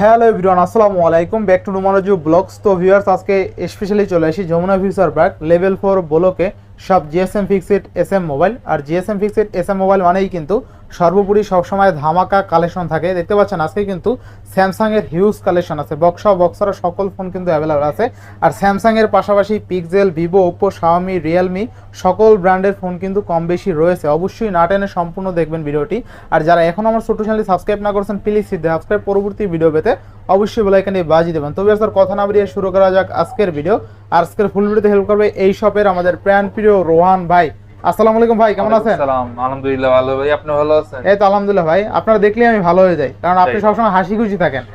Hello everyone, আসসালামু আলাইকুম। Back to নুমারজু ব্লগস। তো ভিউয়ার্স আজকে স্পেশালি চলে আসি Jamuna future park level four ব্লকে। সব GSM fixed S M mobile আর GSM fixed S M mobile মানেই কিন্তু সর্বোপরি সবসময় ধামাকা কালেকশন থাকে। দেখতে পাচ্ছেন, আজকে কিন্তু স্যামসাংয়ের হিউজ কালেকশন আছে। বক্সা বক্সার সকল ফোন কিন্তু অ্যাভেলেবল আছে। আর স্যামসাংয়ের পাশাপাশি Pixel Vivo Oppo Xiaomi Realme সকল ব্র্যান্ডের ফোন কিন্তু কম বেশি রয়েছে। অবশ্যই না টেনে সম্পূর্ণ দেখবেন ভিডিওটি। আর যারা এখন আমার ছোট চ্যানেলটি সাবস্ক্রাইব না করছেন প্লিজ সাবস্ক্রাইব পরবর্তী ভিডিও পেতে অবশ্যই বেলাইকানে বাজি দেবেন। তবে স্যার কথা না বেরিয়ে শুরু করা যাক আজকের ভিডিও আজকের ফুল ভিডিওতে হেল্প করবে এই শপের আমাদের প্রাণ প্রিয় রোহান ভাই আসসালামু আলাইকুম ভাই কেমন আছেন? সালাম আলহামদুলিল্লাহ ভালো ভাই আপনি ভালো আছেন? এই তো আলহামদুলিল্লাহ ভাই আপনারা দেখলে আমি ভালো হয়ে যাই কারণ আপনি সবসময় হাসি খুশি থাকেন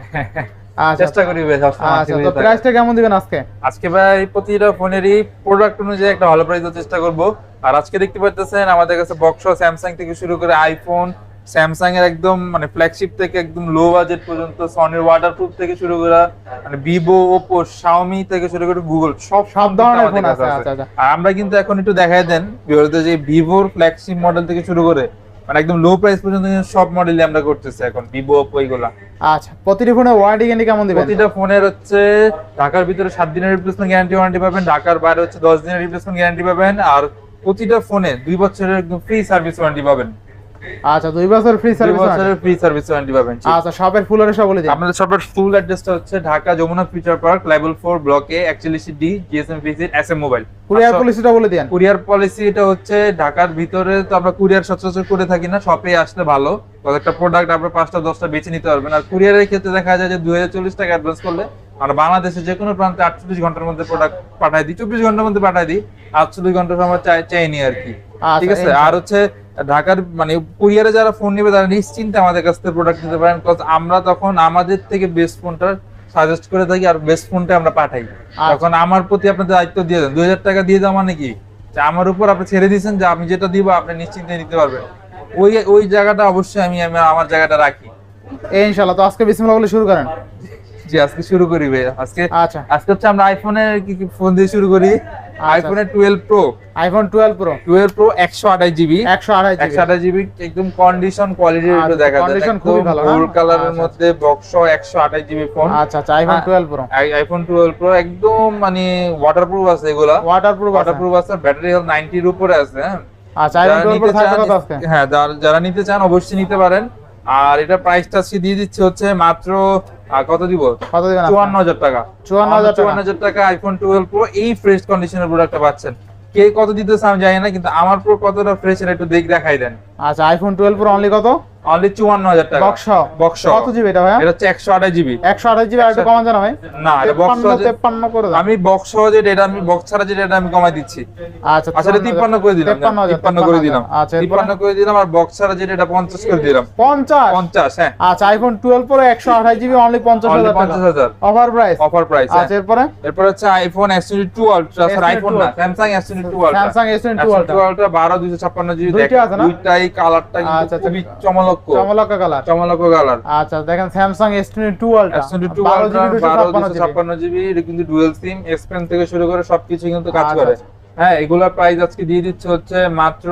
আচ্ছা চেষ্টা করি ভাই সবসময় আচ্ছা। প্রাইসটা কেমন দিবেন আজকে? আজকে ভাই প্রতিটা ফোনেরই প্রোডাক্ট অনুযায়ী একটা ভালো প্রাইস দেওয়ার চেষ্টা করব। আর আজকে দেখতে পাচ্ছেন আমাদের কাছে বক্স স্যামসাং থেকে শুরু করে আইফোন স্যামসাং এর একদম মানে ফ্ল্যাগশিপ থেকে একদম লো বাজেট পর্যন্ত সনির ওয়াটারপ্রুফ থেকে শুরু করে মানে ভিভো ওপো শাওমি থেকে শুরু করে গুগল সব সব ধরনের ফোন আছে, আচ্ছা, আচ্ছা। আর আমরা কিন্তু এখন একটু দেখাই দেন ভিউয়ারদের যে ভিভোর ফ্ল্যাগশিপ মডেল থেকে শুরু করে মানে একদম লো প্রাইস পর্যন্ত সব মডেলই আমরা করতেছি এখন ভিভো ওপো এগুলা। আচ্ছা প্রতিটি ফোনে ওয়ারেন্টি গ্যারান্টি কেমন দিবেন? প্রতিটা ফোনের হচ্ছে ঢাকার ভিতরে সাত দিনের রিপ্লেসমেন্ট গ্যারান্টি ওয়ারেন্টি পাবেন ঢাকার বাইরে হচ্ছে দশ দিনের রিপ্লেসমেন্ট গ্যারান্টি পাবেন আর প্রতিটা ফোনে দুই বছরের একদম ফ্রি সার্ভিস ওয়ারেন্টি পাবেন। আচ্ছা দুই বছর ফ্রি দুই সার্ভিস বছরের ফ্রি সার্ভিস ওয়ারেন্টি পাবেন আচ্ছা শপের ফুল সব বলে দিন। আপনাদের সবার ফুল অ্যাড্রেসটা হচ্ছে Dhaka Jamuna future park level four ব্লকে একচল্লিশ D GSM visit S M mobile. Courier পলিসিটা বলে দিন। কুরিয়ার পলিসি এটা হচ্ছে ঢাকার ভিতরে তো আমরা কুরিয়ার সচরাচর করে থাকি না শপে আসলে ভালো। একটা প্রোডাক্ট আপনার পাঁচটা দশটা বেছে নিতে পারবেন। আর কুরিয়ারের ক্ষেত্রে দেখা যায় যে দুই হাজার চল্লিশ টাকা অ্যাডভান্স করলে আমরা বাংলাদেশে যে কোনো প্রান্তে আটচল্লিশ ঘণ্টার মধ্যে প্রোডাক্ট পাঠাই দিই চব্বিশ ঘণ্টার মধ্যে পাঠাই দিই আটচল্লিশ ঘণ্টার সময় চাই চাইনি আর কি। আচ্ছা, ঠিক আছে? আর হচ্ছে ঢাকার মানে কুরিয়ারে যারা ফোন নেবে তারা নিশ্চিন্তে আমাদের কাছ থেকে প্রোডাক্ট নিতে পারেন বিকজ আমরা তখন আমাদের থেকে বেস্ট ফোনটা সাজেস্ট করে থাকি আর বেস্ট ফোনটা আমরা পাঠাই। তখন আমার প্রতি আপনাদের দায়িত্ব দিয়ে দেন। দুই হাজার টাকা দিয়ে দেওয়া মানে কি? যে আমার উপর আপনি ছেড়ে দিয়েছেন যে আমি যেটা দিব আপনি নিশ্চিন্তে নিতে পারবেন। ওই ওই জায়গাটা অবশ্যই আমি আমি আমার জায়গাটা রাখি। এই ইনশাআল্লাহ। তো আজকে বিসমিল্লাহ বলে শুরু করেন। জি আজকে শুরু করি ভাই আজকে আচ্ছা। আজকে হচ্ছে আমরা আইফোনের কি কি ফোন দিয়ে শুরু করি? আইফোনের twelve pro iPhone twelve pro twelve pro একশো আঠাশ জিবি একশো আড়াই একশো আঠাশ জিবি একদম কন্ডিশন কোয়ালিটি আচ্ছা, দেখা যায়। condition খুবই ভালো? গোল্ড কালারের মধ্যে বক্স একশো আঠাশ জিবি ফোন আচ্ছা আচ্ছা আইফোন হ্যাঁ। Twelve pro iPhone twelve pro একদম মানে ওয়াটারপ্রুফ আছে এগুলা। ওয়াটার প্রুফ ওয়াটারপ্রুফ আছে ব্যাটারি হেলথ নাইনটির উপরে আছে হ্যাঁ? আচ্ছা আইফোন যারা টুয়েলভ প্রো নিতে থাকবে চান কত আজকে? হ্যাঁ যারা- যারা নিতে চান অবশ্যই নিতে পারেন। আর এটা প্রাইসটা আজকে দিয়ে দিচ্ছে হচ্ছে মাত্র আহ, কত দিব? কত দিবেন চুয়ান্ন হাজার টাকা। 54,000 টাকা। চুয়ান্ন হাজার টাকা আইফোন টুয়েলভ প্রো এই ফ্রেশ কন্ডিশনের প্রোডাক্টটা পাচ্ছেন। কে কত দিতেছে আমি জানি না কিন্তু আমার প্রো কতটা ফ্রেশ এটা একটু দেখ দেখাই দেন। আচ্ছা আইফোন টুয়েলভ প্রো অনলি কত? অনলি চুয়ান্ন হাজার টাকা। বক্স বক্স কত জিবি এটা ভাই এটা হচ্ছে একশো আঠাশ জিবি একশো আঠাশ জিবি আর একটু কমান জানা ভাই? না এটা বক্স তেপ্পান্ন তেপ্পান্ন করে দাও। আমি বক্স সহ যেটা এটা আমি বক্স ছাড়া যেটা এটা আমি কমাই দিচ্ছি। আচ্ছা আসলে তিপ্পান্ন করে দিলাম তেপ্পান্ন হাজার, তিপ্পান্ন করে দিলাম। আচ্ছা এরপরে? তিপ্পান্ন করে দিলাম আর বক্স ছাড়া যেটা এটা পঞ্চাশ করে দিলাম। পঞ্চাশ? পঞ্চাশ হ্যাঁ। আচ্ছা আইফোন টুয়েলভ প্রো একশো আঠাশ জিবি অনলি পঞ্চাশ Only হাজার টাকা। পঞ্চাশ হাজার। অফার প্রাইস অফার প্রাইস আচ্ছা এরপরে? এরপর হচ্ছে iPhone S twenty two ultra sir S22 iPhone না স্যামসাং আলট্রা আলট্রা জিবি? দুইটাই কালারটা আচ্ছা, কিন্তু আচ্ছা। খুবই চমলক্ষ চমলকা কালার চমলক্ষ কালার আচ্ছা দেখেন Samsung S twenty two ultra S two বারো আলট্রা জিবি এটা কিন্তু ডুয়েল সিম এস পেন থেকে শুরু করে সবকিছু কিন্তু কাজ আচ্ছা, করে। আচ্ছা। হ্যাঁ এগুলোর প্রাইস আজকে দিয়ে দিচ্ছে হচ্ছে মাত্র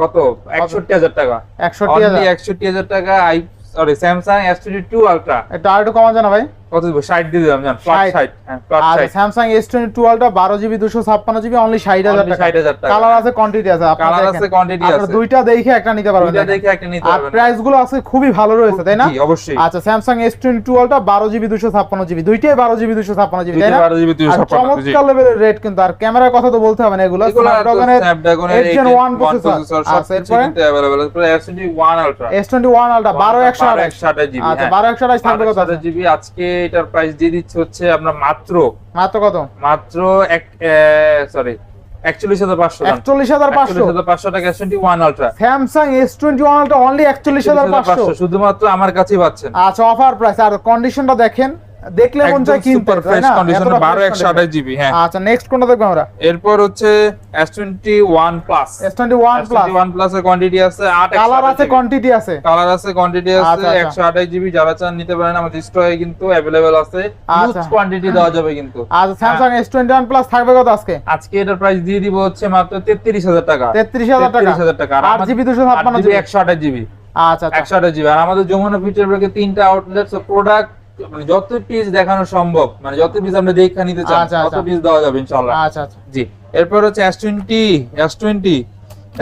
কত? একষট্টি হাজার টাকা। একষট্টি হাজার। একষট্টি হাজার টাকা I sorry Samsung S twenty two ultra এটা আর একটু কমা জানা ভাই। কত দিব ষাট দিয়ে দিলাম জান ফ্ল্যাট 60 ষাট হ্যাঁ ফ্ল্যাট আচ্ছা ষাট Samsung S twenty two Ultra বারো জিবি দুশো ছাপ্পান্ন জিবি অনলি ষাট হাজার Only টাকা 60,000 টাকা। কালার আছে কোয়ান্টিটি আছে আপনারা কালার দেখেন। আছে কোয়ান্টিটি আপনারা আছে দুইটা দেখে একটা নিতে পারবেন দুইটা দেখেন। দেখে একটা নিতে আর পারবেন প্রাইস গুলো আছে খুবই ভালো রয়েছে তাই না জি, অবশ্যই আচ্ছা Samsung S twenty two Ultra বারো জিবি দুশো ছাপ্পান্ন জিবি দুইটাই বারো জিবি দুশো ছাপ্পান্ন জিবি তাই না 12 GB 256 আর চমৎকার লেভেলের রেট কিন্তু আর ক্যামেরার কথা তো বলতে হবে না এগুলো এগুলো স্ন্যাপড্রাগনের স্ন্যাপড্রাগনের 8 Gen 1 প্রসেসর আচ্ছা সবকিছু এরপরে কিন্তু अवेलेबल আছে প্রায় S21 Ultra S twenty one Ultra বারো একশো আঠাশ 128 জিবি আচ্ছা বারো একশো আঠাশ থাকবে কত আছে? জিবি আজকে এটার প্রাইস দিয়ে দিচ্ছে হচ্ছে আমরা মাত্র মাত্র কত? মাত্র এক সরি 41500 একচল্লিশ হাজার পাঁচশো 41500 টাকা S21 Ultra Samsung S twenty one ultra only একচল্লিশ হাজার পাঁচশো শুধুমাত্র আমার কাছেই পাচ্ছেন। আচ্ছা অফার প্রাইস আর কন্ডিশনটা দেখেন। দেখলে মন চায় কিনতে সুপার ফ্রেশ কন্ডিশনে 12 128 জিবি হ্যাঁ আচ্ছা নেক্সট কোনটা দেখবো আমরা এরপর হচ্ছে S21 plus S twenty one plus S21 plus এর কোয়ান্টিটি আছে 8 কালার আছে কোয়ান্টিটি আছে কালার আছে কোয়ান্টিটি আছে আচ্ছা, আচ্ছা। 128 জিবি যারা চান নিতে পারেন আমাদের স্টকে কিন্তু अवेलेबल আছে হিউজ আচ্ছা। কোয়ান্টিটি দেওয়া যাবে কিন্তু আচ্ছা Samsung S twenty one plus থাকবে কত আজকে আজকে এটার প্রাইস দিয়ে দিব হচ্ছে মাত্র 33000 টাকা তেত্রিশ হাজার টাকা 33,000 টাকা আট জিবি দুশো ছাপ্পান্ন জিবি 128 জিবি আচ্ছা আচ্ছা 128 জিবি আর আমাদের যমুনা ফিউচার ব্রেকে তিনটা আউটলেট সো প্রোডাক্ট মানে যত পিস দেখানো সম্ভব মানে যত পিস আপনি দেখা নিতে আচ্ছা, তত আচ্ছা। পিস দেওয়া যাবে ইনশাআল্লাহ। আচ্ছা আচ্ছা। জি। এরপর হচ্ছে S20 S20 S20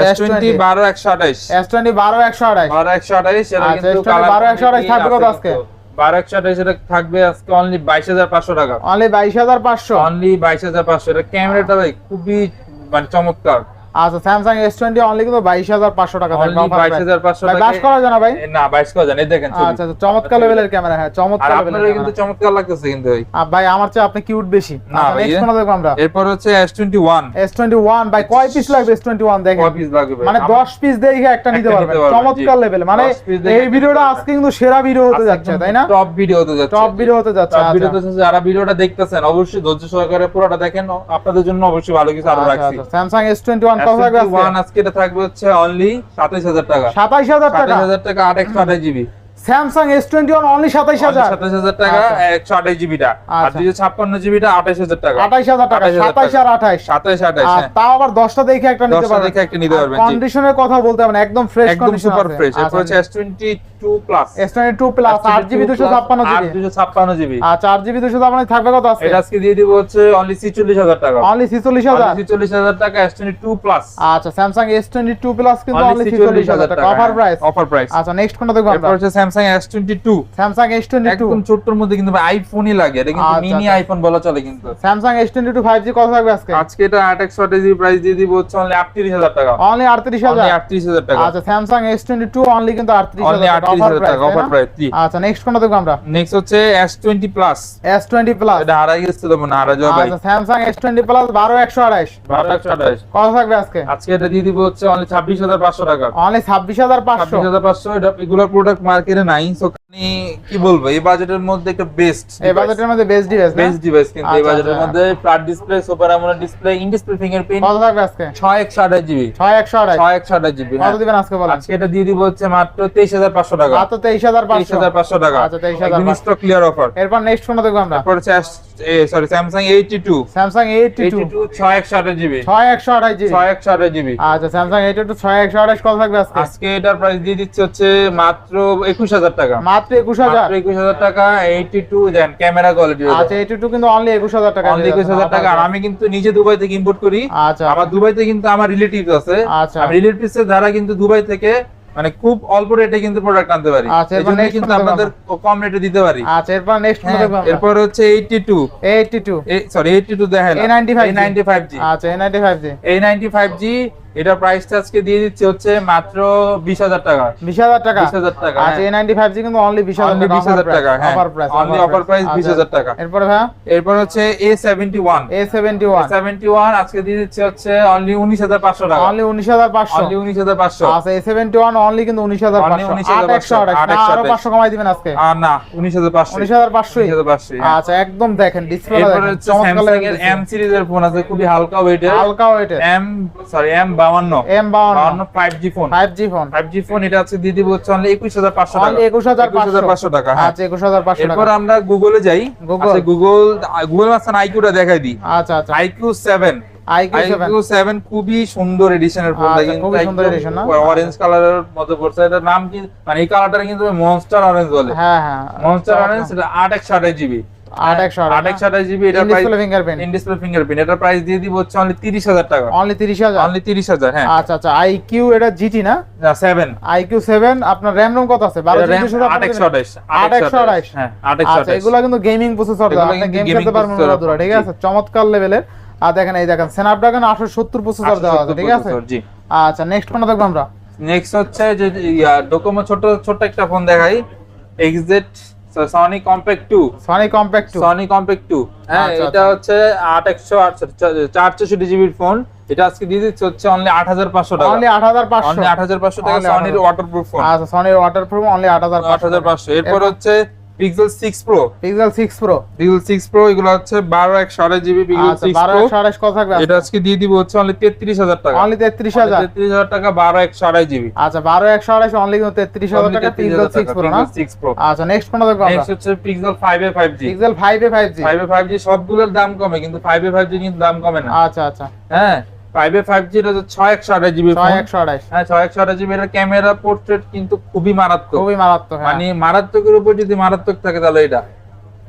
S20 12 128 S twenty বারো একশো আড়াই 12 128 এটা আচ্ছা, কিন্তু S20 কালার 12 128 থাকবে কত আজকে? 12 128 এটা থাকবে আজকে অনলি 22500 টাকা। অনলি বাইশ হাজার পাঁচশো? অনলি 22500 এটা ক্যামেরাটা ভাই খুবই মানে চমৎকার। আচ্ছা স্যামসাং S20 অনলি কিন্তু 22500 টাকা থাকবে 22500 টাকা গ্লাস করা ভাই? না 22 করা জানা দেখেন আচ্ছা, আচ্ছা চমৎকার লেভেলের ক্যামেরা হ্যাঁ চমৎকার কিন্তু চমৎকার লাগতেছে কিন্তু ভাই আমার চেয়ে আপনি কিউট বেশি। না নেক্সট কোন দেখব আমরা। এরপর হচ্ছে S21 S21 ভাই কয় পিস লাগবে S21 দেখেন? কয় পিস মানে 10 পিস দেখে একটা নিতে পারবে চমৎকার লেভেল মানে এই ভিডিওটা আজকে কিন্তু সেরা ভিডিও হতে যাচ্ছে তাই না? টপ ভিডিও হতে যাচ্ছে। টপ ভিডিও আচ্ছা। হতে যাচ্ছে ভিডিও যারা ভিডিওটা দেখতেছেন অবশ্যই ধৈর্য সহকারে পুরোটা দেখেন। আপনাদের জন্য অবশ্যই ভালো কিছু আরও আচ্ছা, রাখছি। Samsung one Samsung S twenty only সাতাইশ হাজার হাজার টাকা। একশো আচ্ছা। আর আচ্ছা। ছাপ্পান্ন হাজার টাকা। আঠাইশ হাজার টাকা সাতাইশ আর তাও আবার দশটা একটা নিতে পারবেন। একটা নিতে পারবেন কথা বলতে পারবেন একদম ফ্রেশ একদম super fresh S twenty two plus আট জিবি দুশো 256 জিবি আচ্ছা আট জিবি দুশো ছাপ্পান্ন থাকবে কত আজকে? এটা আজকে দিয়ে দিব হচ্ছে অনলি 46000 টাকা। অনলি ছিচল্লিশ হাজার? অনলি 46000 টাকা S22 প্লাস আচ্ছা স্যামসাং এস প্লাস কিন্তু অনলি অনলি ছিচল্লিশ হাজার টাকা অফার প্রাইস অফার প্রাইস আচ্ছা নেক্সট কোনটা দেখব আমরা? হচ্ছে স্যামসাং S22 স্যামসাং এস একদম ছোট্টর মধ্যে কিন্তু আইফোনই লাগে এটা কিন্তু মিনি। আইফোন বলা চলে কিন্তু। কত থাকবে আজকে? আজকে এটা 8 প্রাইস দিয়ে দিব হচ্ছে অনলি 38000 টাকা। অনলি আটত্রিশ অনলি হাজার 38000 টাকা। আচ্ছা Samsung S twenty two only কিন্তু আটত্রিশ হাজার 38000 টাকা। অফার প্রাইস প্রাইস জি। আচ্ছা নেক্সট কোনটা দেখব আমরা? নেক্সট হচ্ছে S20 plus S twenty plus এটা হারাই গেছে তো মনে হারা যাবে আচ্ছা স্যামসাং এস প্লাস বারো একশো আড়াইশ। 1228 কত থাকবে আজকে? আজকে এটা দিয়ে দিব হচ্ছে অনলি 26500 টাকা। অনলি ছাব্বিশ হাজার পাঁচশো। 26500 এটা এগুলোর প্রোডাক্ট মার্কেটে নাই সো কি বলব এই বাজেটের মধ্যে একটা বেস্ট এই বাজেটের মধ্যে বেস্ট ডিভাইস বেস্ট ডিভাইস কিন্তু এই বাজেটের। মধ্যে flat display super AMOLED display in display fingerprint কত থাকবে আজকে? 6128 জিবি ছয় একশো আড়াইশ 6128 জিবি কত দিবেন আজকে বলেন? আজকে এটা দিয়ে দিব হচ্ছে মাত্র 23500 টাকা। মাত্র তেইশ হাজার পাঁচশো। 23500 টাকা। আচ্ছা, 23,500 একদম স্টক ক্লিয়ার অফার এরপর নেক্সট কোনটা দেখব আমরা। তারপর হচ্ছে sorry Samsung 82 Samsung eighty two 82 6128 GB ছয় একশো জিবি 6128 জিবি আচ্ছা স্যামসাং এইটটি টু ছয় একশো আড়াইশ কত থাকবে আজকে। আজকে এটার প্রাইস দিয়ে দিচ্ছে হচ্ছে মাত্র 21000 টাকা। মাত্র একুশ হাজার। মাত্র 21000 টাকা 82 দেন ক্যামেরা কোয়ালিটি আচ্ছা এইটটি টু কিন্তু অনলি একুশ হাজার টাকা অনলি 21000 টাকা। আর আমি কিন্তু নিজে দুবাই থেকে ইম্পোর্ট করি। আচ্ছা। আমার দুবাইতে কিন্তু আমার রিলেটিভস আছে। আচ্ছা। আমি রিলেটিভস এর দ্বারা কিন্তু দুবাই থেকে মানে খুব অল্প রেটে কিন্তু প্রোডাক্ট আনতে পারি। আচ্ছা, এজন্য কিন্তু আপনাদের কম রেটে দিতে পারি। আচ্ছা এরপর নেক্সট মডেল হ্যাঁ, দেখব আমরা এরপর হচ্ছে 82 এইটটি টু সরি 82 দেখেন না A95 A95G আচ্ছা এ নাইনটি ফাইভ জি A95G এটা প্রাইসটা আজকে দিয়ে দিচ্ছে হচ্ছে মাত্র 20000 টাকা। বিশ হাজার টাকা? 20000 টাকা আচ্ছা এ নাইনটি ফাইভ জি কিন্তু অনলি বিশ হাজার টাকা 20,000 টাকা, হ্যাঁ। অফার প্রাইস price 20,000 টাকা। এরপরে ভাইয়া এরপর হচ্ছে A71 এ সেভেন্টি ওয়ান 71 আজকে দিয়ে দিচ্ছে হচ্ছে অনলি 19500 টাকা। অনলি উনিশ হাজার পাঁচশো। অনলি 19500 আচ্ছা এ সেভেন্টি ওয়ান অনলি কিন্তু উনিশ হাজার পাঁচশো। 19,500 আট একশো আড়াইশ আট না, একশো আরও। পাঁচশো কমাই দিবেন আজকে। আর না 19500 উনিশ হাজার পাঁচশোই 19500 হ্যাঁ। আচ্ছা একদম দেখেন ডিসপ্লে এরপর হচ্ছে স্যামসাং এর M সিরিজের ফোন আছে খুবই হালকা ওয়েটের হালকা ওয়েটের M sorry M52 M 52 5G phone five phone 5G phone এটা আছে দিয়ে দিব অনলি 21500 টাকা। অনলি একুশ হাজার 21500 টাকা হ্যাঁ। আচ্ছা একুশ হাজার এরপর আমরা গুগলে যাই। আচ্ছা গুগল গুগল মাস্টার আইকিউটা দেখাই দিই। আচ্ছা আচ্ছা। আইকিউ 7 আইকিউ সেভেন 7 খুবই সুন্দর এডিশনের ফোন আচ্ছা, খুবই সুন্দর edition না? অরেঞ্জ কালারের মতো পড়ছে এটার নাম কি? মানে এই কালারটা কিন্তু মনস্টার অরেঞ্জ বলে। হ্যাঁ হ্যাঁ। মনস্টার অরেঞ্জ এটা 8128 জিবি আট একশো আট জিবি এটা price display fingerprint in display fingerprint এটা প্রাইস দিয়ে দিব হচ্ছে অনলি 30000 টাকা। অনলি তিরিশ হাজার? অনলি 30000 আইকিউ এটা জিটি না? না 7 আইকিউ সেভেন আপনার র্যাম রোম কত আছে? বারো এটা RAM জিবি। 8128 8128 8128 এগুলো কিন্তু গেমিং প্রসেসর ঠিক আছে? চমৎকার লেভেলের আর দেখেন এই দেখেন স্ন্যাপড্রাগন 870 প্রসেসর দেওয়া আছে ঠিক আছে? আচ্ছা নেক্সট কোনটা দেখব আমরা। নেক্সট হচ্ছে যে ডোকোমো ছোট ছোট একটা ফোন দেখাই। এক্সজেট Sony compact 2 Sony compact 2 Sony compact 2 হ্যাঁ আচ্ছা, এটা। হচ্ছে 8168 464 জিবির ফোন এটা আজকে দিয়ে দিচ্ছে হচ্ছে অনলি 8500 টাকা। অনলি 8500 অনলি 8500 টাকা সনির 8,500 ওয়াটারপ্রুফ ফোন আচ্ছা সনির ওয়াটারপ্রুফ অনলি 8500 8500 এরপর হচ্ছে Pixel 6 pro Pixel 6 pro Pixel 6 pro এগুলো হচ্ছে 12 128 জিবি পিক্সেল আচ্ছা 6 12 প্রো 128 কত থাকবে এটা আজকে দিয়ে দিব হচ্ছে অনলি 33000 টাকা। অনলি 33000 33000 টাকা 12 128 জিবি। আচ্ছা 12 128 অনলি কিন্তু 33000 টাকা পিক্সেল 6 প্রো না? 6 প্রো আচ্ছা নেক্সট কোনটা দেখব আমরা নেক্সট হচ্ছে পিক্সেল 5 এ 5G পিক্সেল 5 এ 5G 5 এ 5G সবগুলোর দাম কমে কিন্তু 5 এ 5G কিন্তু দাম কমে না। আচ্ছা আচ্ছা। হ্যাঁ? 5 এ 5G এর হচ্ছে 6128 জিবি ফোন 6128 হ্যাঁ 6128 জিবি এর ক্যামেরা পোর্ট্রেট কিন্তু খুবই মারাত্মক। খুবই মারাত্মক হ্যাঁ। মানে মারাত্মকের উপর যদি মারাত্মক থাকে তাহলে এটা।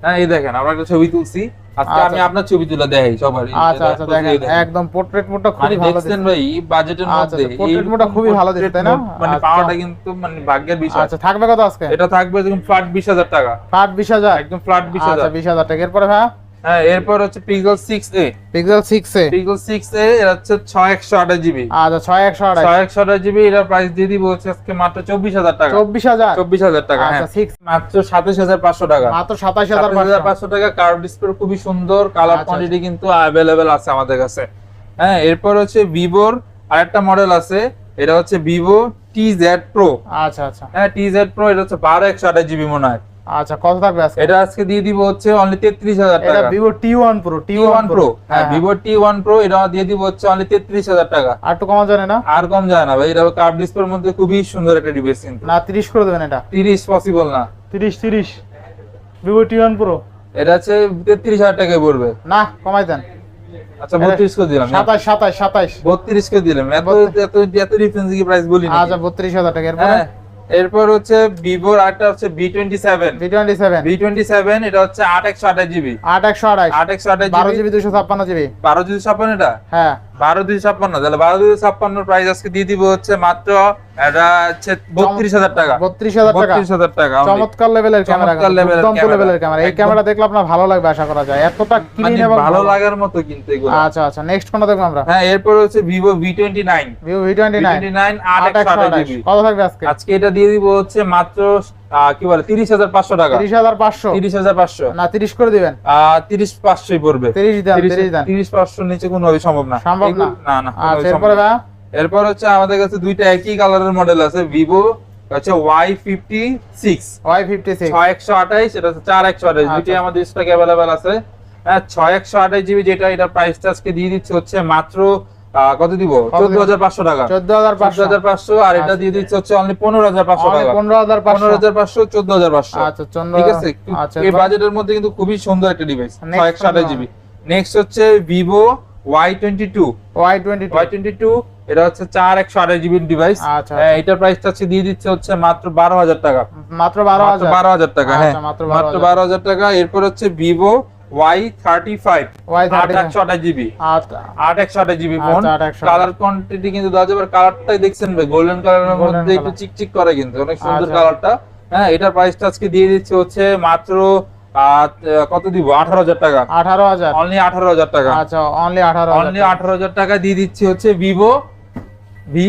হ্যাঁ এই দেখেন আমরা একটা ছবি তুলছি। আজকে আচ্ছা। আমি আপনার ছবি তুলে দেখাই সবার। আচ্ছা আচ্ছা দেখেন একদম পোর্ট্রেট মোডটা মানে খুবই ভালো দেখছেন ভাই বাজেটের মধ্যে portrait খুবই ভালো দিচ্ছে, তাই না? মানে আচ্ছা। পাওয়াটা কিন্তু মানে ভাগ্যের বিষয়। আচ্ছা থাকবে কত আজকে? এটা থাকবে দেখুন ফ্ল্যাট বিশ হাজার টাকা। পাঁচ বিশ হাজার। একদম ফ্ল্যাট বিশ আচ্ছা টাকা। এরপরে ভাই হ্যাঁ এরপর হচ্ছে পিক্সেল পিক্সেল পিক্সেল হচ্ছে ছয় একশো আঠাশ জিবি আচ্ছা জিবি প্রাইস দিয়ে দিব হচ্ছে আজকে মাত্র চব্বিশ হাজার টাকা। টাকা হ্যাঁ। আচ্ছা মাত্র সাতাশ হাজার পাঁচশো টাকা। মাত্র কার্ভ ডিসপ্লে খুবই সুন্দর কালার আচ্ছা, কোয়ান্টিটি কিন্তু আছে আমাদের কাছে। হ্যাঁ এরপর হচ্ছে ভিভোর আরেকটা মডেল আছে। এটা হচ্ছে ভিভো টি জেড প্রো আচ্ছা আচ্ছা। হ্যাঁ টি জেড প্রো এটা হচ্ছে বারো একশো আঠাশ জিবি মনে হয়। আচ্ছা কত থাকবে আজকে? এটা আজকে দিয়ে দিব হচ্ছে অনলি তেত্রিশ হাজার এটা টাকা। Vivo T one pro T T one one pro হ্যাঁ হ্যাঁ। টি ওয়ান প্রো এটা দিয়ে দিব হচ্ছে অনলি তেত্রিশ হাজার টাকা। আর একটু কমা যাবে না? আর কম যায় না ভাই এটা কার্ভ ডিসপ্লের মধ্যে খুবই সুন্দর একটা ডিভাইস কিন্তু। না তিরিশ করে দেবেন এটা? তিরিশ পসিবল না। তিরিশ তিরিশ। ভিভো টি ওয়ান প্রো এটা হচ্ছে তেত্রিশ হাজার টাকায় পড়বে। না কমাই দেন। আচ্ছা বত্রিশ করে দিলাম সাতাশ সাতাশ সাতাশ। বত্রিশ করে দিলাম। এত এত এত ডিফারেন্স কি প্রাইস বলি না আচ্ছা বত্রিশ হাজার টাকা। এরপরে? হ্যাঁ। এরপর হচ্ছে ভিভোর আরেকটা হচ্ছে V twenty seven V twenty seven V twenty seven এটা হচ্ছে আট একশো আঠাশ জিবি। আট একশো আঠাশ। আট একশো আঠাশ বারো জিবি জিবি দুশো ছাপ্পান্ন জিবি। বারো জিবি ছাপ্পান্ন এটা? হ্যাঁ। বারো দুই ছাপ্পান্ন তাহলে বারো দুই ছাপ্পান্ন প্রাইস আজকে দিয়ে দিব হচ্ছে মাত্র এটা হচ্ছে বত্রিশ হাজার টাকা। বত্রিশ হাজার টাকা। বত্রিশ হাজার টাকা চমৎকার লেভেলের ক্যামেরা দুর্দান্ত লেভেলের ক্যামেরা এই ক্যামেরা দেখলে আপনার ভালো লাগবে আশা করা যায়। এতটা ক্লিন মানে এবং ভালো লাগার মতো কিন্তু এগুলো। আচ্ছা আচ্ছা। নেক্সট কোনটা দেখব আমরা। হ্যাঁ এরপর হচ্ছে Vivo V twenty nine Vivo V twenty nine কত থাকবে আজকে? আজকে এটা দিয়ে দিব হচ্ছে মাত্র কি বলে তিরিশ হাজার পাঁচশো টাকা। তিরিশ হাজার পাঁচশো? তিরিশ হাজার পাঁচশো। না তিরিশ করে দিবেন? তিরিশ পাঁচশোই পড়বে। তিরিশ নিচে সম্ভব না। সম্ভব না? না না এরপরে হচ্ছে আমাদের কাছে দুইটা একই কালারের মডেল আছে ভিভো হচ্ছে Y fifty six Y fifty six ছয় একশো আঠাইশ এটা হচ্ছে চার একশো আঠাইশ। আচ্ছা। দুইটি আমাদের স্টক অ্যাভেলেবেল আছে। হ্যাঁ ছয় একশো আঠাইশ জিবি যেটা এটার প্রাইসটা আজকে দিয়ে দিচ্ছে হচ্ছে মাত্র কত দিব? চোদ্দ হাজার পাঁচশো টাকা। চোদ্দ হাজার পাঁচশো। হাজার পাঁচশো আর এটা দিয়ে দিচ্ছে হচ্ছে অনলি পনেরো হাজার পাঁচশো টাকা। পনেরো হাজার পনেরো হাজার পাঁচশো চোদ্দ হাজার পাঁচশো। আচ্ছা ঠিক আছে? আচ্ছা এই বাজেটের মধ্যে কিন্তু খুবই সুন্দর একটা ডিভাইস একশো আঠাশ জিবি নেক্সট হচ্ছে Vivo Y twenty two Y twenty Y twenty two এটা হচ্ছে চার একশো আঠাশ জিবির ডিভাইস আচ্ছা, এটার প্রাইসটা হচ্ছে দিয়ে দিচ্ছে হচ্ছে মাত্র বারো হাজার টাকা। মাত্র বারো হাজার। বারো হাজার টাকা হ্যাঁ। আচ্ছা, মাত্র মাত্র 12,000 বারো হাজার টাকা। এরপর হচ্ছে ভিভো ওয়াই থার্টি ফাইভ আট একশো আঠাশ জিবি। আচ্ছা আট একশো আঠাশ জিবি ফোন আচ্ছা, কালার কোয়ান্টিটি কিন্তু দেওয়া যাবে কালারটাই দেখছেন ভাই গোল্ডেন কালারের মধ্যে একটু। চিকচিক করে কিন্তু অনেক সুন্দর আচ্ছা। কালারটা হ্যাঁ এটার প্রাইসটা আজকে দিয়ে দিচ্ছে হচ্ছে মাত্র কত দিব? আঠারো হাজার টাকা। আঠারো হাজার। অনলি আঠারো হাজার টাকা। আচ্ছা অনলি আঠারো অনলি আঠারো হাজার টাকা দিয়ে দিচ্ছে হচ্ছে ভিভো ভি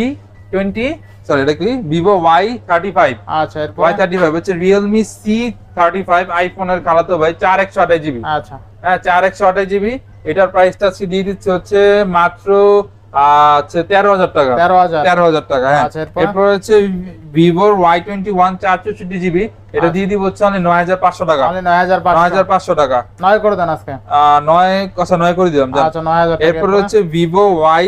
টোয়েন্টি সরি এটা কি? ভিভো ওয়াই থার্টি ফাইভ আচ্ছা এরপর? ওয়াই থার্টি ফাইভ হচ্ছে রিয়েলমি সি থার্টি ফাইভ আইফোনের খালাতো ভাই চার একশো আঠাশ জিবি আচ্ছা। হ্যাঁ চার একশো আঠাশ জিবি এটার প্রাইসটা দিয়ে দিচ্ছে হচ্ছে মাত্র তেরো হাজার টাকা। তেরো হাজার। টাকা হ্যাঁ। আচ্ছা, এরপর? হচ্ছে ভিভোর ওয়াই টোয়েন্টি ওয়ান চার চৌষট্টি জিবি এটা আচ্ছা। দিয়ে দিব হচ্ছে অনলি নয় হাজার পাঁচশো টাকা। নয় হাজার পাঁচশো। টাকা। নয় করে দেন আজকে। নয় কষা নয় করে দিলাম আচ্ছা নয় হাজার এরপর হচ্ছে ভিভো ওয়াই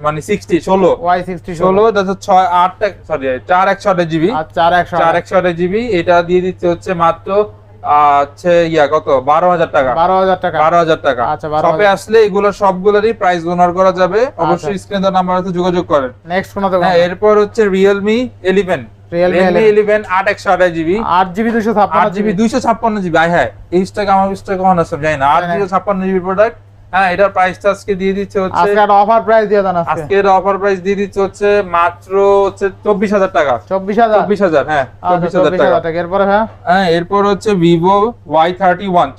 মানে সিক্সটি ষোলো। ওয়াই সিক্সটি ষোলো। that's ছয় আট সরি চার একশো আঠাশ জিবি। আর চার একশো চার একশো আঠাশ জিবি এটা দিয়ে দিচ্ছে হচ্ছে মাত্র আহ, হচ্ছে ইয়া কত? বারো হাজার টাকা। বারো হাজার টাকা। বারো হাজার টাকা। আচ্ছা, 12,000 শপে আসলে এগুলো সবগুলোরই প্রাইস ওনার করা যাবে। অবশ্যই স্ক্রিন নাম্বার আছে যোগাযোগ করেন। নেক্সট কোনো দেখো হ্যাঁ এরপর হচ্ছে জিবি। আয় হ্যাঁ এই স্টক আমার জানি না। না। জিবি প্রোডাক্ট হ্যাঁ এটার প্রাইসটা আজকে দিয়ে দিচ্ছে হচ্ছে আজকে একটা অফার প্রাইস দিয়ে দেন আজকে। অফার প্রাইস দিয়ে দিচ্ছে হচ্ছে মাত্র হচ্ছে চব্বিশ হাজার টাকা। চব্বিশ হাজার? চব্বিশ হাজার হ্যাঁ আচ্ছা চব্বিশ হাজার চব্বিশ টাকা। এরপরে হ্যাঁ? হ্যাঁ এরপর হচ্ছে জিবি।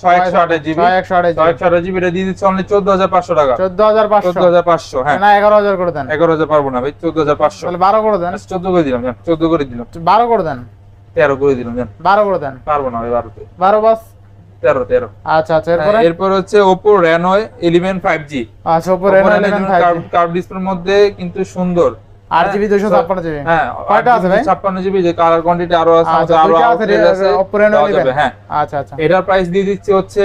ছয় ছয় একশো আঠাশ জিবি এটা দিয়ে দিচ্ছে অনলি চোদ্দ হাজার পাঁচশো টাকা। চোদ্দ হাজার পাঁচশো। চোদ্দ হাজার পাঁচশো হ্যাঁ। না এগারো হাজার করে দেন। এগারো হাজার পারব না ভাই চোদ্দ হাজার পাঁচশো। তাহলে বারো করে দেন। চোদ্দ করে দিলাম জান চোদ্দ করে দিলাম। বারো করে দেন। তেরো করে দিলাম জান বারো করে দেন। পারব না ভাই বারোতে। বারো বাস। তেরো তেরো। আচ্ছা আচ্ছা এরপরে? হ্যাঁ, এরপর হচ্ছে Oppo Reno eleven five G আচ্ছা ওপরে ইলেভেন ফাইভ কার্ভ ডিসপ্লের মধ্যে কিন্তু সুন্দর। আট জিবি দুশো ছাপ্পান্ন জিবি হ্যাঁ কয়টা আছে ভাই? ছাপ্পান্ন জিবি যে কালার কোয়ান্টিটি আরও আছে আচ্ছা আরও আছে হ্যাঁ। আচ্ছা আচ্ছা। এটার প্রাইস দিয়ে দিচ্ছে হচ্ছে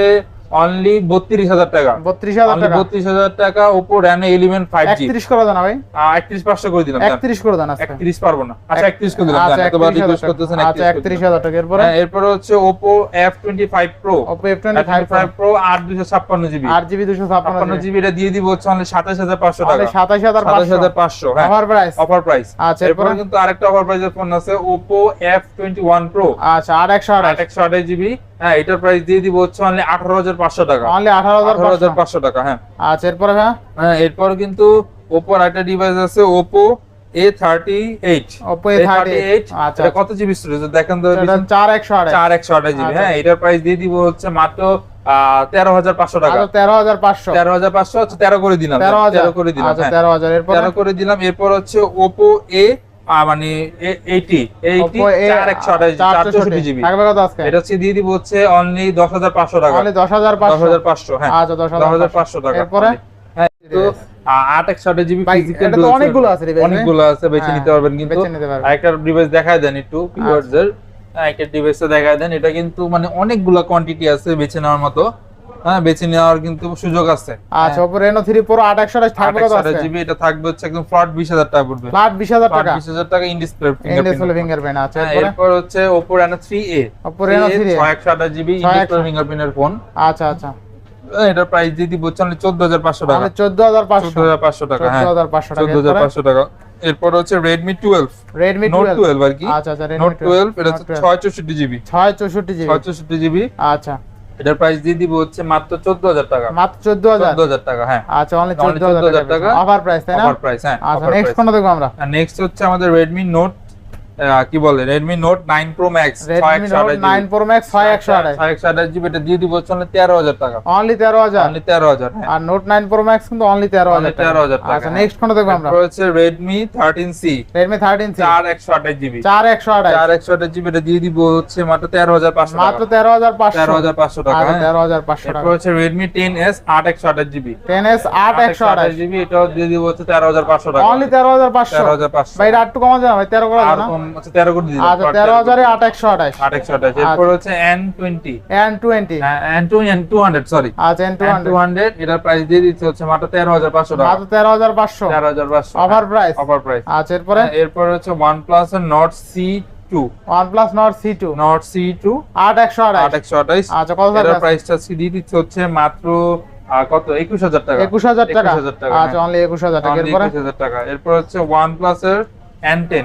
অনলি বত্রিশ হাজার টাকা। বত্রিশ হাজার টাকা। বত্রিশ হাজার টাকা Oppo Reno eleven five G একত্রিশ করে দেন ভাই। একত্রিশ পাঁচশো করে দিলাম। একত্রিশ করে দেন আজকে একত্রিশ পারব না। আচ্ছা একত্রিশ করে দিলাম আচ্ছা একত্রিশ হাজার টাকা। আচ্ছা একত্রিশ হাজার টাকা। এরপরে? হ্যাঁ এরপরে হচ্ছে Oppo F twenty five pro Oppo F twenty five five pro আট দুশো ছাপ্পান্ন জিবি। আট জিবি দুশো ছাপ্পান্ন জিবি। এটা দিয়ে দিব হচ্ছে অনলি সাতাশ হাজার পাঁচশো টাকা। সাতাশ হাজার সাতাশ হাজার পাঁচশো অফার প্রাইস অফার প্রাইস আচ্ছা, এরপরে? কিন্তু আরেকটা অফার প্রাইসের ফোন আছে Oppo F twenty one pro আচ্ছা আট একশো আট একশো আঠাশ জিবি। হ্যাঁ এটার প্রাইস দিয়ে দিব হচ্ছে অনলি আঠারো হাজার পাঁচশো টাকা। অনলি আঠারো হাজার পাঁচশো। টাকা হ্যাঁ। আচ্ছা এরপরে ভাইয়া? হ্যাঁ এরপর কিন্তু ওপোর একটা ডিভাইস আছে Oppo A thirty eight Oppo A38 আচ্ছা, কত জিবি স্টোরেজ দেখেন তো চার একশো আড়াই চার একশো আঠাশ জিবি আচ্ছা। হ্যাঁ এটার প্রাইস দিয়ে দিব হচ্ছে মাত্র তেরো হাজার পাঁচশো টাকা। আচ্ছা তেরো হাজার পাঁচশো। তেরো হাজার পাঁচশো তেরো করে দিলাম তেরো করে দিলাম আচ্ছা হ্যাঁ। তেরো হাজার। এরপরে? তেরো করে দিলাম এরপর হচ্ছে ওপো এ মানে এটা হচ্ছে দিয়ে দিব হচ্ছে অনলি টাকা। অনলি হ্যাঁ। আচ্ছা টাকা। এরপরে? হ্যাঁ তো আট একশো জিবি অনেকগুলো আছে অনেকগুলো আছে বেছে হ্যাঁ, নিতে পারবেন কিন্তু। বেছে নিতে পারবেন। আরেকটা ডিভাইস দেখায় দেন একটু কিওয়ার্ডস হ্যাঁ, একটা ডিভাইসে দেখায় দেন। এটা কিন্তু মানে অনেকগুলো কোয়ান্টিটি আছে বেছে নেওয়ার মতো। হ্যাঁ বেছে নেওয়ার কিন্তু সুযোগ আছে। আচ্ছা ওপো রেনো থ্রি প্রো আট একশো থাকবে কত আজকে জিবি এটা থাকবে হচ্ছে একদম ফ্ল্যাট বিশ হাজার টাকা পড়বে। ফ্ল্যাট বিশ হাজার টাকা? বিশ হাজার টাকা ইন ডিসপ্লে ফিঙ্গারপ্রিন্ট আচ্ছা এরপরে হ্যাঁ, এরপর? হচ্ছে Oppo Reno 3A Oppo Reno 3A ছয় একশো আঠাশ জিবি ইন ডিসপ্লে ফিঙ্গারপ্রিন্টের ফোন আচ্ছা আচ্ছা। এটার প্রাইস দিয়ে দিব হচ্ছে চোদ্দ হাজার পাঁচশো টাকা। তাহলে চোদ্দ হাজার পাঁচশো। চোদ্দ হাজার পাঁচশো টাকা চোদ্দ হ্যাঁ টাকা এরপর? হচ্ছে Redmi twelve Redmi Note twelve আর কি। আচ্ছা আচ্ছা রেডমি টুয়েলভ এটা হচ্ছে ছয় চৌষট্টি জিবি ছয় চৌষট্টি জিবি ছয় চৌষট্টি জিবি আচ্ছা। এটার প্রাইস দিয়ে দিব হচ্ছে মাত্র চোদ্দ হাজার টাকা। মাত্র চোদ্দ হাজার চোদ্দ হাজার টাকা হ্যাঁ। আচ্ছা অনলি Only চোদ্দ হাজার 14,000 টাকা। অফার প্রাইস তাই না? অফার প্রাইস হ্যাঁ আচ্ছা নেক্সট। কোনটা দেখব আমরা? নেক্সট হচ্ছে আমাদের রেডমি নোট কি বলে ম্যাক্স ছয় একশো আঠাশ। ছয় জিবি এটা দিয়ে দিব টাকা। অনলি হ্যাঁ। আর কিন্তু অনলি তেরো হাজার Only 13,000 টাকা, আচ্ছা হ্যাঁ। নেক্সট কোনটা দেখব আমরা? হচ্ছে জিবি জিবি এটা দিয়ে দিব হচ্ছে মাত্র তেরো হাজার পাঁচশো মাত্র টাকা তেরো হাজার পাঁচশো তেরো হাজার পাঁচশো টাকা। এরপর হচ্ছে জিবি টেন এস আট একশো আঠাশ জিবি এটাও দিয়ে দিব হচ্ছে তেরো হাজার পাঁচশো টাকা। অনলি তেরো হাজার পাঁচশো। তেরো হাজার পাঁচশো। ভাই এটা একটু কমা যাবে ভাই তেরো করা যাবে না? হচ্ছে মাত্র প্রাইস কত একুশ হাজার দিয়ে দিতে হচ্ছে মাত্র কত? 21000 টাকা। 21000 টাকা। আচ্ছা অনলি টাকা। এরপর? 21000 টাকা। এরপর হচ্ছে এর N10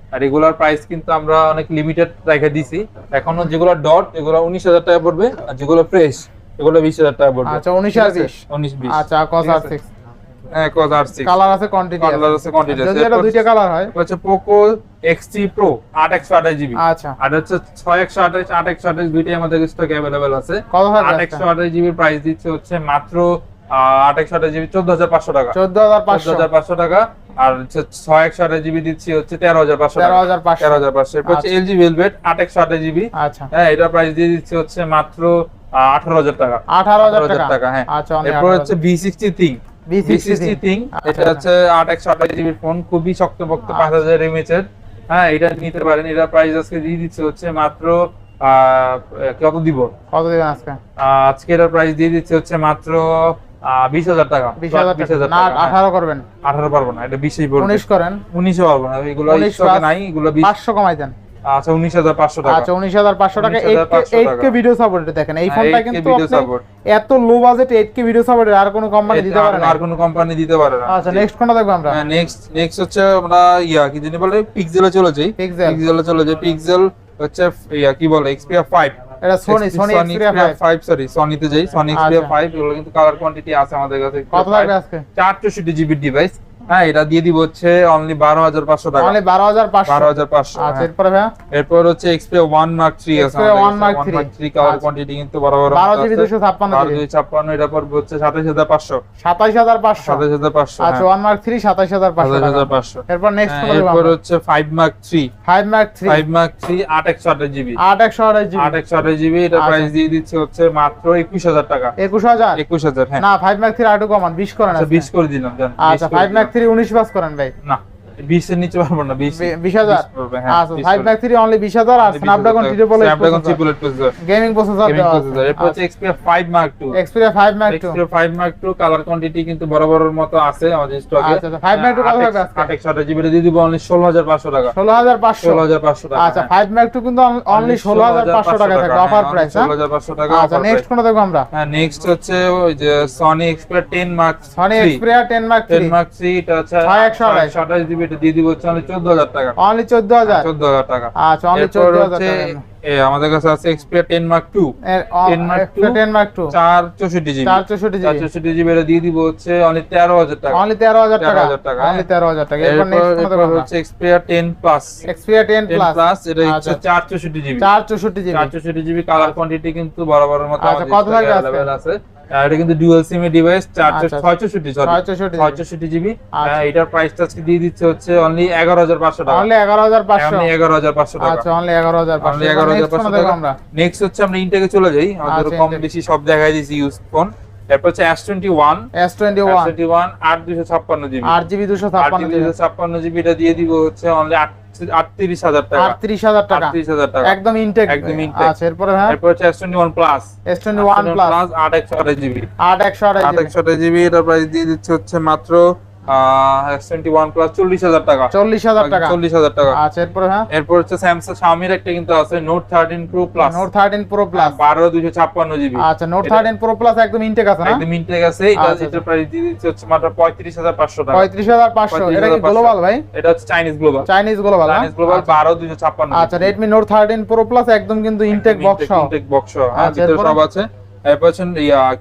আর এগুলোর প্রাইস কিন্তু আমরা অনেক লিমিটেড রেখে দিছি। এখনও যেগুলো ডট এগুলো উনিশ হাজার টাকা পড়বে আর যেগুলো ফ্রেশ এগুলো বিশ হাজার টাকা পড়বে। আচ্ছা, 19 আর 20 উনিশ বিশ। আচ্ছা আর সিক্স হ্যাঁ কস আর সিক্স কালার আছে কোয়ান্টিটি কালার আছে। quantity আছে। এটা দুইটা কালার হয়? হচ্ছে পোকো এক্সটি প্রো আট একশো আঠাশ জিবি আচ্ছা। আর হচ্ছে ছয় একশো আঠাশ আট একশো আঠাশ দুইটাই আমাদের স্টক অ্যাভেলেবেল আছে। আট একশো আঠাশ জিবির প্রাইস দিচ্ছে হচ্ছে মাত্র আট একশো আঠাশ জিবি চোদ্দ হাজার পাঁচশো টাকা। চোদ্দ হাজার পাঁচশো টাকা। আর ছয় একশো আঠাশ জিবি দিচ্ছি হচ্ছে তেরো হাজার পাঁচশো তেরো হাজার পাঁচশো। তেরো হাজার পাঁচশো। হচ্ছে আচ্ছা। এলজি ভেলভেট আট একশো আঠাশ জিবি আচ্ছা। হ্যাঁ এটা প্রাইস দিয়ে দিচ্ছে হচ্ছে মাত্র আঠারো হাজার টাকা। আঠারো হাজার টাকা। হ্যাঁ। আচ্ছা এরপর হচ্ছে V sixty ThinQ V sixty ThinQ এটা হচ্ছে আট একশো আঠাশ জিবির ফোন খুবই শক্তপোক্ত আচ্ছা। পাঁচ হাজার এমএচ এর। হ্যাঁ এটা নিতে পারেন। এটা প্রাইস আজকে দিয়ে দিচ্ছে হচ্ছে মাত্র কত দিব? কত দিবেন আজকে? আজকে এটার প্রাইস দিয়ে দিচ্ছে হচ্ছে মাত্র বিশ হাজার টাকা। বিশ হাজার না হ্যাঁ। আঠারো করবেন। আঠারো পারব না এটা বিশেই পড়বে। উনিশ করেন। উনিশও পারব না এগুলো 19 স্টকে plus নাই এগুলো পাঁচশো কমাই দেন। আচ্ছা উনিশ হাজার পাঁচশো টাকা। আচ্ছা উনিশ হাজার পাঁচশো টাকা। 19,500 এইট কে ভিডিও সাপোর্ট দেখেন এই হ্যাঁ, ফোনটা 8K কিন্তু। এত low budget eight K video support আর কোনো কোম্পানি দিতে পারে না আর কোনো কোম্পানি দিতে পারে না। আচ্ছা নেক্সট কোনটা দেখব আমরা? নেক্সট নেক্সট হচ্ছে আমরা ইয়া কি জানি বলে? পিক্সেলে চলে যাই। পিক্সেলে চলে যাই পিক্সেল হচ্ছে ইয়া কি বলে? এক্সপিয়া 5 এটা সনি সনি এক্সপেরিয়া 5 সরি সনিতে যাই সনি এক্সপেরিয়া আচ্ছা। 5 এগুলো কিন্তু কালার কোয়ান্টিটি আছে আমাদের কাছে। কত লাগবে আজকে? চার চৌষট্টি জিবি ডিভাইস হ্যাঁ এটা দিয়ে দিব হচ্ছে অনলি বারো হাজার পাঁচশো টাকা। অনলি বারো হাজার পাঁচশো। বারো হাজার পাঁচশো আচ্ছা এরপরে ভাইয়া? এরপর হচ্ছে এক্সপিয়া ওয়ান মার্ক থ্রি আছে Xperia 1 Mark 3 থ্রি কালার আচ্ছা। কোয়ান্টিটি কিন্তু বড় বড় বারো জিবি দুশো ছাপ্পান্ন বারো জিবি। ছাপ্পান্ন এটা পড়বে হচ্ছে সাতাশ হাজার পাঁচশো। সাতাইশ হাজার পাঁচশো। সাতাশ হাজার পাঁচশো আচ্ছা ওয়ান মার্ক থ্রি সাতাইশ হাজার পাঁচশো সাতাশ হাজার পাঁচশো। এরপর নেক্সট হ্যাঁ, এরপর হচ্ছে five Mark three five Mark three five Mark three আট একশো আঠাশ জিবি। আট একশো আঠাশ জিবি। আট একশো আঠাশ জিবি এটা আচ্ছা। প্রাইস দিয়ে দিচ্ছে হচ্ছে মাত্র একুশ হাজার টাকা। একুশ হাজার? একুশ হাজার হ্যাঁ। না ফাইভ মার্ক থ্রি আটু কমান বিশ করেন আচ্ছা আজকে। বিশ করে দিলাম আচ্ছা ফাইভ মার্ক থ্রি উনিশ পাস করেন ভাই। না। বিশ এর নিচে পারব না বিশ বি- বিশ হাজার? পড়বে, হ্যাঁ, আচ্ছা বিশ ম্যাক থ্রি অনলি বিশ হাজার আর স্ন্যাপড্রাগন ট্রিপল গেমিং প্রসেসর। এরপর হচ্ছে Xperia 5 Mark Xperia 5 Mark colour quantity কিন্তু মতো আছে আমাদের স্টকে আচ্ছা, আচ্ছা, 5 Mark কত আজকে? জিবি দিয়ে দিব অনলি টাকা। ষোলো হাজার পাঁচশো। ষোলো হাজার পাঁচশো টাকা আচ্ছা কিন্তু অনলি টাকা থাকে অফার প্রাইস হ্যাঁ? টাকা আচ্ছা নেক্সট price। কোনটা দেখব আমরা? হ্যাঁ নেক্সট হচ্ছে ওই যে Sony Xperia ten Mark Sony Xperia ten Mark ten three Mark three এটা হচ্ছে এটা দিয়ে দিব হচ্ছে অনলি চোদ্দ হাজার টাকা। অনলি চোদ্দ হাজার? চোদ্দ হাজার টাকা। আচ্ছা অনলি এরপর চোদ্দ হাজার হচ্ছে টাকা। এ, আমাদের কাছে আছে Xperia ten Mark two 10 Mark II, ten Mark two চার চৌষট্টি জিবি। চার চৌষট্টি চার জিবি চৌষট্টি জিবি এটা দিয়ে দিব হচ্ছে অনলি তেরো হাজার টাকা। অনলি তেরো হাজার টাকা। 13,000 টাকা, অনলি হ্যাঁ। তেরো হাজার টাকা। এরপর নেক্সট কোনটা হচ্ছে Xperia ten plus Xperia ten ten plus এটা হচ্ছে আচ্ছা। চার চৌষট্টি জিবি। চার চৌষট্টি জিবি। চার চৌষট্টি জিবি কালার কোয়ান্টিটি কিন্তু বড় মতো আচ্ছা, কত থাকবে আছে। এটা কিন্তু ডুয়াল সিম এর ডিভাইস আচ্ছা, সরি চৌষট্টি জিবি। আচ্ছা। এটার প্রাইসটা আজকে দিয়ে দিচ্ছে হচ্ছে অনলি এগারো হাজার পাঁচশো টাকা। অনলি এগারো হাজার পাঁচশো। অনলি এগারো হাজার পাঁচশো টাকা। আচ্ছা অনলি এগারো হাজার পাঁচশো। অনলি এগারো হাজার নেক্সট পাঁচশো কোনটা দেখব টাকা। আমরা। নেক্সট হচ্ছে আমরা ইনটেকে চলে যাই। আমাদের আচ্ছা, কম বেশি সব দেখাই দিয়েছি ইউজ ফোন তারপর হচ্ছে S twenty one S twenty S one twenty one আট দুশো ছাপ্পান্ন জিবি। আট জিবি দুশো আট ছাপ্পান্ন জিবি এটা দিয়ে দিব হচ্ছে অনলি আটত্রিশ হাজার টাকা। আটত্রিশ হাজার টাকা। আটত্রিশ হাজার টাকা। একদম ইনটেক একদম intake। আচ্ছা এরপরে হ্যাঁ? এরপর হচ্ছে S twenty one plus S twenty one plus আট একশো আঠাশ জিবি। আট একশো আঠাশ আট একশো আঠাশ জিবি এটা প্রাইস দিয়ে দিচ্ছে হচ্ছে মাত্র চল্লিশ হাজার টাকা। চল্লিশ হাজার টাকা। চল্লিশ হাজার টাকা। আচ্ছা এরপরে হ্যাঁ? এরপর হচ্ছে স্যামসাং শাওমির একটা কিন্তু আছে Note thirteen Pro Plus Note thirteen Pro Plus বারো দুশো ছাপ্পান্ন জিবি। আচ্ছা নোট থার্টিন প্রো প্লাস একদম ইনটেক আছে না? একদম ইনটেক আছে। এটা আচ্ছা, প্রাইস দিয়ে দিচ্ছে হচ্ছে মাত্র পঁয়ত্রিশ হাজার পাঁচশো টাকা। পঁয়ত্রিশ হাজার পাঁচশো। এটা কি 35,500 গ্লোবাল ভাই? এটা হচ্ছে Chinese global Chinese global Chinese global বারো দুশো ছাপ্পান্ন আচ্ছা Redmi Note thirteen Pro Plus একদম কিন্তু ইনটেক বক্স ইনটেক বক্স হ্যাঁ ভিতরে সব আছে। এরপর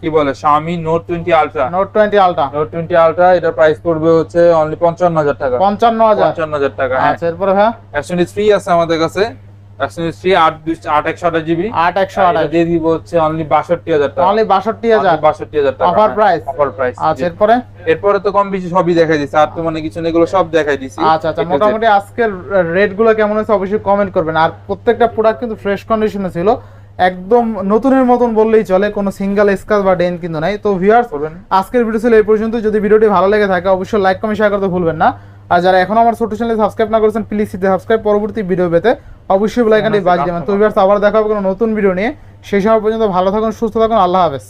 কি বলে Xiaomi Note 20 Ultra Note twenty Ultra Note twenty Ultra এটার প্রাইস পড়বে হচ্ছে অনলি টাকা। টাকা হ্যাঁ। আচ্ছা এরপরে হ্যাঁ আছে আমাদের কাছে। জিবি দিয়ে দিব হচ্ছে অনলি টাকা। অনলি টাকা? অফার প্রাইস আচ্ছা এরপরে? এরপরে তো কম বেশি সবই দেখাই দিচ্ছে আর তো মানে কিছু নেই এগুলো সব দেখাই দিছি। আচ্ছা আচ্ছা। মোটামুটি আজকের রেটগুলো কেমন হয়েছে অবশ্যই কমেন্ট করবেন। আর প্রত্যেকটা প্রোডাক্ট কিন্তু ফ্রেশ কন্ডিশনে ছিল। একদম নতুনের মতন বললেই চলে কোনো সিঙ্গেল স্কাচ বা ডেন কিন্তু নাই। তো ভিউয়ার্স আজকের ভিডিও ছিল এই পর্যন্ত। যদি ভিডিওটি ভালো লেগে থাকে অবশ্যই লাইক কমেন্ট শেয়ার করতে ভুলবেন না। আর যারা এখন আমার ছোট চ্যানেলে সাবস্ক্রাইব না করেছেন প্লিজ সিটি সাবস্ক্রাইব পরবর্তী ভিডিও পেতে অবশ্যই লাইক বাজ বাজিয়ে দেবেন। তো ভিউয়ার্স আবার দেখা হবে কোনো নতুন ভিডিও নিয়ে। সেই সময় পর্যন্ত ভালো থাকুন সুস্থ থাকুন। আল্লাহ হাফেজ।